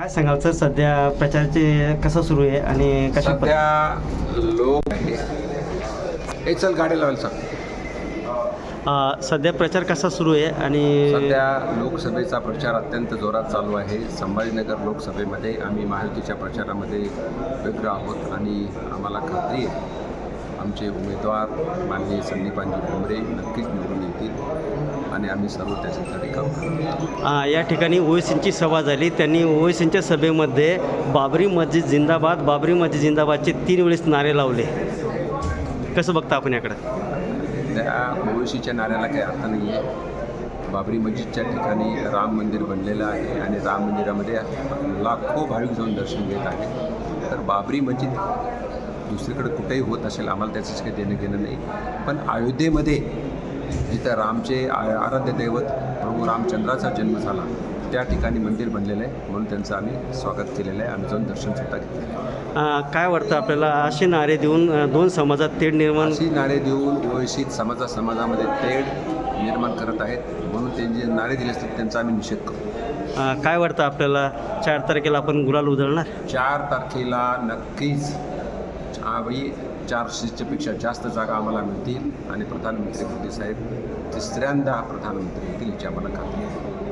काय सांगाल सर सध्या प्रचाराचे कसं सुरू आहे आणि कशा सध्या लोक हे चल गाडी लावायला सांग. सध्या प्रचार कसा सुरू आहे आणि सध्या लोकसभेचा प्रचार अत्यंत जोरात चालू आहे. संभाजीनगर लोकसभेमध्ये आम्ही महायुतीच्या प्रचारामध्ये व्यग्र आहोत आणि आम्हाला खात्री आहे. आमचे उमेदवार माननीय संदीपांजी भुमरे नक्कीच निवडून येतील. आणि आम्ही सर्व त्याच्यासाठी काम करू अ, या ठिकाणी ओवेसींची सभा झाली. त्यांनी ओवेसींच्या सभेमध्ये बाबरी मस्जिद जिंदाबाद बाबरी मस्जिद जिंदाबादचे तीन वेळेस नारे लावले. कसं बघता आपण याकडं? त्या ओळशीच्या नाऱ्याला काही अर्थ नाही आहे बाबरी मस्जिदच्या ठिकाणी राम मंदिर बनलेलं आहे आणि राम मंदिरामध्ये लाखो भाविक जाऊन दर्शन घेत आहे तर बाबरी मस्जिद दुसरीकडे कुठेही होत असेल आम्हाला त्याचंच काही देणं घेणं नाही. पण अयोध्येमध्ये जिथं रामचे आराध्य दैवत प्रभू रामचंद्राचा जन्म झाला. त्या ठिकाणी मंदिर बनलेलं आहे. म्हणून त्यांचं आम्ही स्वागत केलेलं आहे. आम्ही जाऊन दर्शन सुद्धा घेतलेलं काय वाटतं आपल्याला? असे नारे देऊन दोन समाजात तेढ निर्माण अशी नारे देऊन ओळशीत समाजा समाजामध्ये तेढ निर्माण करत आहेत. म्हणून ते जे नारे दिले असतात त्यांचा आम्ही निषेध करतो. काय वाटतं आपल्याला? चार तारखेला आपण गुलाल उधळणार? चार तारखेला नक्कीच यावेळी चारशेच्यापेक्षा जास्त जागा आम्हाला मिळतील. आणि प्रधानमंत्री मोदी साहेब तिसऱ्यांदा प्रधानमंत्री होतील याची आम्हाला खात्री आहे.